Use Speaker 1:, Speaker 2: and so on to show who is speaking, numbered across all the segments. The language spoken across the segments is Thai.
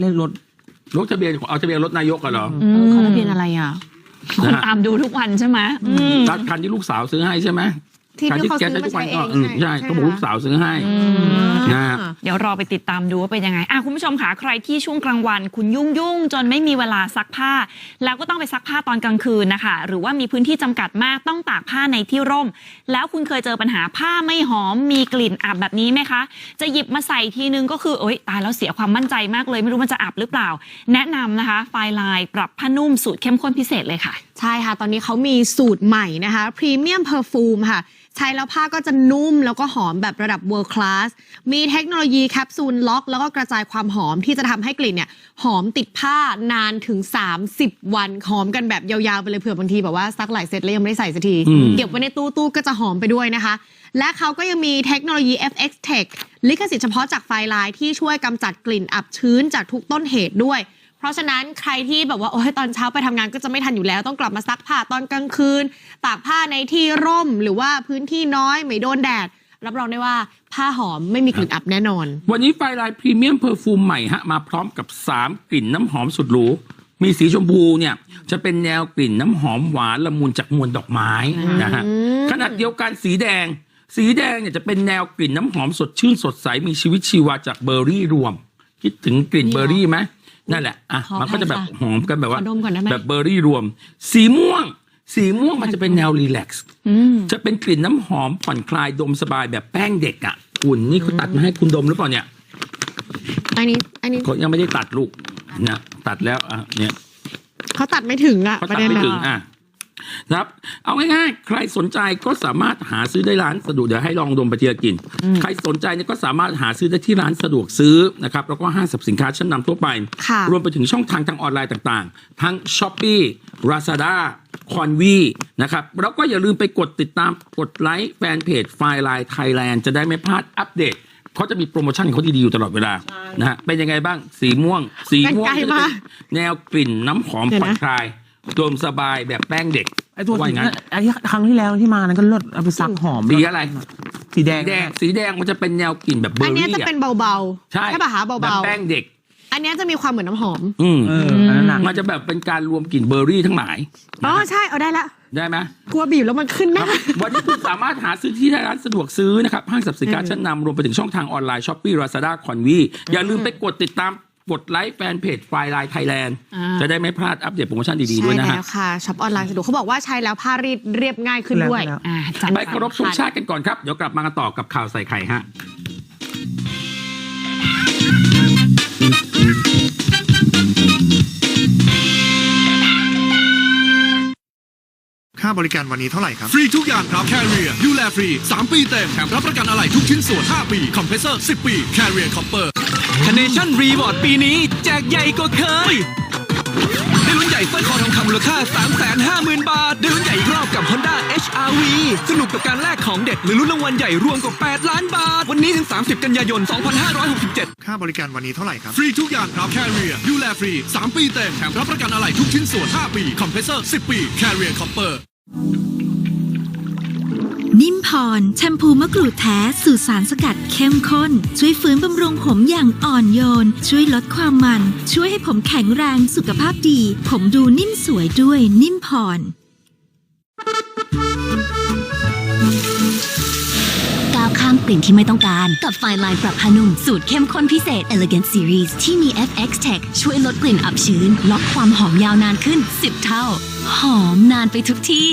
Speaker 1: เลขรถ
Speaker 2: รถทะเบียนเอาทะเบียนรถนายกกันเหรอ
Speaker 3: เออเขาทะเบียนอะไรอะ
Speaker 2: นะฮะ
Speaker 3: ตามดูทุกวันใช่ไหมอืม
Speaker 2: รถคันที่ลูกสาวซื้อให้ใช่ไหม
Speaker 4: ที่
Speaker 2: คันที่
Speaker 4: เขา
Speaker 2: แก
Speaker 4: ซื้อ
Speaker 2: ใช้ทุกวัน
Speaker 4: มาใช้
Speaker 2: ก็
Speaker 4: เอง
Speaker 2: อืม
Speaker 4: ใช่
Speaker 2: ใช่
Speaker 4: ใช่
Speaker 2: เขาบอกลูกสาวซื้อให้นะฮะ
Speaker 3: เดี๋ยวรอไปติดตามดูว่าเป็นยังไงอะคุณผู้ชมค่ะใครที่ช่วงกลางวัน คุณยุ่งยุ่งๆจนไม่มีเวลาซักผ้า แล้วก็ต้องไปซักผ้าตอนกลางคืนนะคะ หรือว่ามีพื้นที่จำกัดมากต้องตากผ้าในที่ร่ม แล้วคุณเคยเจอปัญหาผ้าไม่หอมมีกลิ่นอับแบบนี้ไหมคะ จะหยิบมาใส่ทีนึงก็คือโอ๊ยตายแล้วเสียความมั่นใจมากเลย ไม่รู้มันจะอับหรือเปล่า แนะนำนะคะไฟลายปรับผ้านุ่มสูตรเข้มข้นพิเศษเลยค่ะ
Speaker 4: ใช่ค่ะ ตอนนี้เขามีสูตรใหม่นะคะพรีเมียมเพอร์ฟูมค่ะ ใช้แล้วผ้าก็จะนุ่มแล้วก็หอมแบบระดับ world class มีเทคโนโลยีแคปซูลล็อก แล้วก็กระจายความหอมที่จะทำให้กลิ่นเนี่ยหอมติดผ้านานถึง 30 วัน หอมกันแบบยาวๆ ไปเลยเผื่อบางทีแบบว่าซักหลายเซตแล้วยังไม่ได้ใส่สักที
Speaker 2: อืม
Speaker 4: เก็บไว้ในตู้ตู้ก็จะหอมไปด้วยนะคะ และเขาก็ยังมีเทคโนโลยี FX Tech ลิขสิทธิ์เฉพาะจากไฟลายที่ช่วยกำจัดกลิ่นอับชื้นจากทุกต้นเหตุด้วย เพราะฉะนั้นใครที่แบบว่าโอ้ยตอนเช้าไปทำงานก็จะไม่ทันอยู่แล้ว ต้องกลับมาซักผ้าตอนกลางคืน ตากผ้าในที่ร่มหรือว่าพื้นที่น้อยไม่โดนแดด รับรองได้ว่าผ้าหอมไม่มีกลิ่นอับแน่นอน
Speaker 2: วันนี้ไฟลายพรีเมียมเพอร์ฟูมใหม่ฮะมาพร้อมกับ 3 กลิ่นน้ำหอมสุดหรูมีสีชมพูเนี่ยจะเป็นแนวกลิ่นน้ำหอมหวานละมุนจากมวลดอกไม้นะฮะขณะเดียวกันสีแดง สีแดงเนี่ยจะเป็นแนวกลิ่นน้ำหอมสดชื่นสดใสมีชีวิตชีวาจากเบอร์รี่รวม คิดถึงกลิ่น
Speaker 4: นี่เหรอ
Speaker 2: เบอร์รี่ไหม นั่นแหละอะ
Speaker 4: ขอ
Speaker 2: มันก็จะแบบ
Speaker 4: อภัยค่ะ
Speaker 2: หอมกันแบบว่า
Speaker 4: ขอดมก่อนได้ไหม
Speaker 2: แบบเบอร์รี่รวม สีม่วง สีม่วงมันจะเป็นแนวรีแลกซ์
Speaker 3: อืม
Speaker 2: จะเป็นกลิ่นน้ำหอมผ่อนคลายดมสบายแบบแป้งเด็กอะคุณนี่เขาตัดมาให้คุณดมหรือเปล่าเนี่ย
Speaker 4: อันนี้อันนี้
Speaker 2: เขายังไม่ได้ตัดลูกนะตัดแล้วอะเนี่ย
Speaker 4: เขาตัดไม่ถึงอะ
Speaker 2: เขา
Speaker 4: ประ
Speaker 2: ตัด
Speaker 4: เด็น
Speaker 2: ไม่
Speaker 4: อะ
Speaker 2: ถึงอะ นะครับเอาง่ายๆ ใครสนใจก็สามารถหาซื้อได้ร้านสะดวกเดี๋ยวให้ลองดมไปทีละกลินใครสนใจเนี่ยก็สามารถหาซื้อได้ที่ร้านสะดวกซื้อนะครับแล้วก็ห้างสรรพสินค้าชั้นนำทั่วไป
Speaker 4: ค่ะ
Speaker 2: รวมไปถึงช่องทางทางออนไลน์ต่างๆ ทั้ง s h อ p e e Lazada คอนวีนะครับแล้วก็อย่าลืมไปกดติดตามกดไลค์แฟนเพจไฟไลน์ไทยแลนด์จะได้ไม่พลาดอัปเดตเขาจะมีโปรโมชั่นของเขาดีๆอยู่ตลอดเวลานะฮะเป็นยังไงบ้างสีม่วง สีม่วง
Speaker 4: ใกล้
Speaker 2: จะ
Speaker 4: ๆ
Speaker 2: เป็น
Speaker 4: มาก
Speaker 2: แนวกลิ่นน้ำหอม
Speaker 4: เดี๋ยว
Speaker 2: ผ่อน
Speaker 4: นะ
Speaker 2: คลายดมสบายแบบแป้งเด็ก
Speaker 1: ไอตัว
Speaker 2: ว่า
Speaker 1: สี
Speaker 2: อย่างนั้น
Speaker 1: ไอที่ครั้งที่แล้วที่มานั้นก็เลิศเอาไปซักหอม
Speaker 2: สีอะไร
Speaker 1: สีแด
Speaker 2: สี
Speaker 1: ง
Speaker 2: แดงสีแดงมันจะเป็นแนวกลิ่นแบบเบอ
Speaker 4: อัน
Speaker 2: ร์
Speaker 4: เนี้ย
Speaker 2: รี่
Speaker 4: จะ
Speaker 2: อะ
Speaker 4: เป็นเบาๆ
Speaker 2: ใช่
Speaker 4: ป่ะคะ
Speaker 2: แบบ
Speaker 4: เบา
Speaker 2: แป้งเด็ก
Speaker 4: ๆ อันเนี้ยจะมีความเหมือนน้ำหอม
Speaker 2: อืม
Speaker 1: เอออันนั้นหนัก
Speaker 2: มันจะแบบเป็นการรวมกลิ่นเบอร์รี่ทั้งหลาย
Speaker 4: อ๋อใช่เอาได้ละ
Speaker 2: ได้ไหม
Speaker 4: กลัวบีบแล้วมันขึ้นห
Speaker 2: ค
Speaker 4: น้า
Speaker 2: รับวันนี้คุณสามารถหาซื้อที่ร้านสะดวกซื้อนะครับห้างสรรพสินค้าชั้นนำรวมไปถึงช่องทางออนไลน์ช้อปปี้ลาซาด้าคอนวีอย่าลืมไปกดติดตาม กดไลค์แฟนเพจไฟไลน์ไทยแลนด์
Speaker 3: อ่า
Speaker 2: จะได้ไม่พลาดอัปเดตโปรโมชั่นดีๆด้วย
Speaker 4: ใช่
Speaker 2: นะฮะ
Speaker 4: แล้วค่ะช็อปออนไลน์สะดวกเขาบอกว่าใช้แล้วผ้ารีดเรียบง่ายขึ้นด้วย
Speaker 1: แล้ว
Speaker 3: อ่าจัด
Speaker 2: ไปเคารพธงชาติกันก่อนครับ เดี๋ยวกลับมากันต่อกับข่าวใส่ไข่ฮะ
Speaker 5: ค่าบริการวันนี้เท่าไหร่ครับ
Speaker 6: ฟรีทุกอย่างครับ Carrier ดูแลฟรี 3 ปีเต็ม แถมรับประกันอะไรทุกชิ้นส่วน 5 ปี คอมเพรสเซอร์ 10 ปี Carrier Copper ค n a t i o n Reward ปีนี้ แจกใหญ่กว่าเคย ได้ลุ้นใหญ่สร้อยคอทองคำมูลค่า 350,000 บาท ได้ลุ้นใหญ่อีกรอบกับ Honda HRV สนุกกับการแลกของเด็ดหรือลุ้นรางวัลใหญ่รวมกว่า 8 ล้านบาท วันนี้ถึง 30 กันยายน 2567
Speaker 5: ค่าบริการวันนี้เท่าไหร่ครับ
Speaker 6: ฟรีทุกอย่างครับ Carrier ดูแลฟรี 3 ปีเต็มแถมรับประกันอะไรทุกชิ้นส่วน 5 ปี คอมเพรสเซอร์ 10 ปี Carrier Copper
Speaker 7: นิ่มพร แชมพูมะกรูดแท้สูตรสารสกัดเข้มข้น ช่วยฟื้นบำรุงผมอย่างอ่อนโยน ช่วยลดความมัน ช่วยให้ผมแข็งแรงสุขภาพดี ผมดูนิ่มสวยด้วยนิ่มพร
Speaker 8: ก้าวข้ามกลิ่นที่ไม่ต้องการ กับไฟลายปรับผ้านุ่ม สูตรเข้มข้นพิเศษ Elegant Series ที่มี FX Tech ช่วยลดกลิ่นอับชื้น ล็อกความหอมยาวนานขึ้น 10 เท่า หอมนานไปทุกที่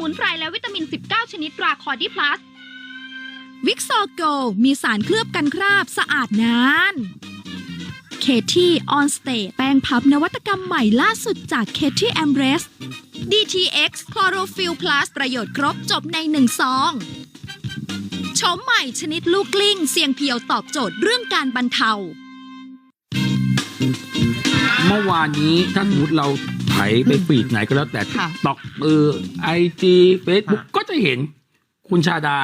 Speaker 9: มุนไพรและวิตามิน 19 ชนิดตราคอร์ดีพลัส วิกซอโกมีสารเคลือบกันคราบสะอาดนานเคที่ออนสเตแป้งพับนวัตกรรมใหม่ล่าสุดจากเคที่แอมเบรส DTX คลอโรฟิลพลัสประโยชน์ครบจบในหนึ่งซองชมใหม่ชนิดลูกกลิ้ง เสียงเพียวตอบโจทย์เรื่องการบรรเทา
Speaker 2: เมื่อวานนี้ถ้าสมมติเรา ไถไปฟีดไหนก็แล้วแต่
Speaker 4: ค่ะ
Speaker 2: ตอกเออไอจีเฟซบุ๊กก็จะเห็นคุณชาดา